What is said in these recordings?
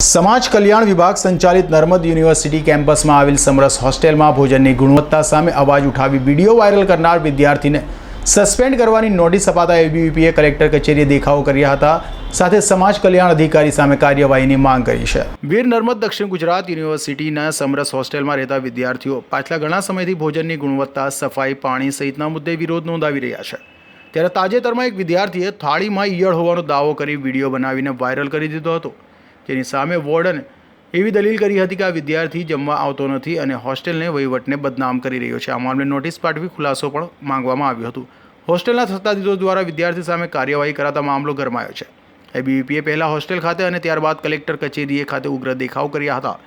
સમાજ કલ્યાણ વિભાગ સંચાલિત નર્મદ યુનિવર્સિટી કેમ્પસમાં આવેલ સમરસ હોસ્ટેલમાં ભોજનની ગુણવત્તા સામે અવાજ ઉઠાવી વીડિયો વાયરલ કરનાર વિદ્યાર્થીને સસ્પેન્ડ કરવાની નોટિસ અપાતા એબીવીપીએ કલેક્ટર કચેરીએ દેખાવો કર્યા હતા. સાથે સમાજ કલ્યાણ અધિકારી સામે કાર્યવાહીની માંગ કરી છે. વીર નર્મદ દક્ષિણ ગુજરાત યુનિવર્સિટીના સમરસ હોસ્ટેલમાં રહેતા વિદ્યાર્થીઓ પાછલા ઘણા સમયથી ભોજનની ગુણવત્તા, સફાઈ, પાણી સહિતના મુદ્દે વિરોધ નોંધાવી રહ્યા છે. ત્યારે તાજેતરમાં એક વિદ્યાર્થીએ થાળીમાં ઈયળ હોવાનો દાવો કરી વીડિયો બનાવીને વાયરલ કરી દીધો હતો. જેની સામે વોર્ડન એવી દલીલ કરી હતી કે આ વિદ્યાર્થી જમવા આવતો નથી અને હોસ્ટેલને વહીવટને બદનામ કરી રહ્યો છે. આ મામલે નોટિસ પાઠવી ખુલાસો પણ માંગવામાં આવ્યો હતું. હોસ્ટેલના સત્તાધીશો દ્વારા વિદ્યાર્થી સામે કાર્યવાહી કરાતા મામલો ગરમાયો છે. એબીવીપીએ પહેલાં હોસ્ટેલ ખાતે અને ત્યારબાદ કલેક્ટર કચેરીએ ખાતે ઉગ્ર દેખાવ કર્યા હતા.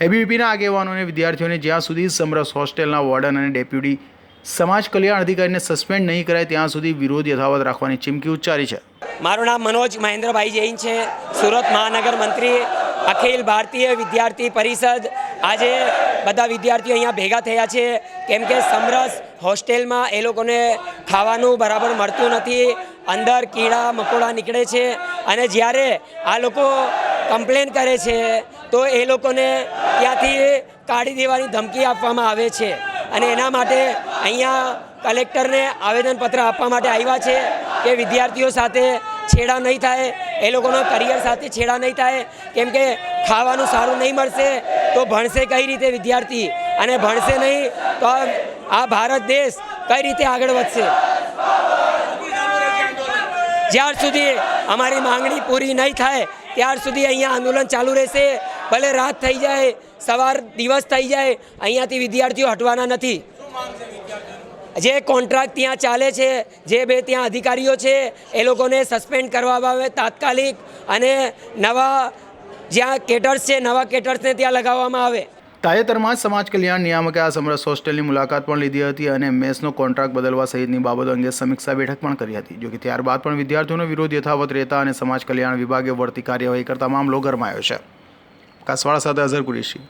એબીવીપીના આગેવાનોને વિદ્યાર્થીઓને જ્યાં સુધી સમરસ હોસ્ટેલના વોર્ડન અને ડેપ્યુટી સમાજ કલ્યાણ અધિકારીને સસ્પેન્ડ નહીં કરાય, ત્યાં સુધી વિરોધ યથાવત રાખવાની ચીમકી ઉચ્ચારી છે. મારું નામ મનોજ મહેન્દ્રભાઈ જૈન છે. સુરત મહાનગર મંત્રી અખિલ ભારતીય વિદ્યાર્થી પરિષદ. આજે બધા વિદ્યાર્થીઓ અહીંયા ભેગા થયા છે. કેમ કે સમરસ હોસ્ટેલમાં એ લોકોને ખાવાનું બરાબર મળતું નથી. અંદર કીડા, મકોડા નીકળે છે અને જ્યારે આ લોકો કમ્પ્લેન કરે છે, તો એ લોકોને ત્યાંથી કાઢી દેવાની ધમકી આપવામાં આવે છે. અને એના માટે અહીંયા કલેક્ટરને આવેદનપત્ર આપવા માટે આવ્યા છે કે વિદ્યાર્થીઓ સાથે છેડા નહીં થાય, એ લોકોના કરિયર સાથે છેડા નહીં થાય, કેમ કે ખાવાનું સારું નહીં મળશે તો ભણશે કઈ રીતે વિદ્યાર્થી? અને ભણશે નહીં તો આ- ભારત દેશ કઈ રીતે આગળ વધશે? જ્યાર સુધી અમારી માંગણી પૂરી નહીં થાય, ત્યાર સુધી અહીંયા આંદોલન ચાલુ રહેશે. ભલે રાત થઈ જાય, સવાર દિવસ થઈ જાય, અહીંયાથી વિદ્યાર્થીઓ હટવાના નથી. જે કોન્ટ્રાક્ટ ત્યાં ચાલે છે, જે બે ત્યાં અધિકારીઓ છે, એ લોકોને સસ્પેન્ડ કરવામાં આવે તાત્કાલિક અને નવા જ્યાં કેટર્સ છે, નવા કેટર્સને ત્યાં લગાવવામાં આવે. તાજેતરમાં સમાજ કલ્યાણ નિયામકે આ સમરસ હોસ્ટેલની મુલાકાત પણ લીધી હતી અને મેસનો કોન્ટ્રાક્ટ બદલવા સહિતની બાબતો અંગે સમીક્ષા બેઠક પણ કરી હતી. જોકે ત્યારબાદ પણ વિદ્યાર્થીઓનો વિરોધ યથાવત રહેતા અને સમાજ કલ્યાણ વિભાગે વળતી કાર્યવાહી કરતા મામલો ગરમાયો છે. કાસવાળા સાથે અઝર કુરેશી.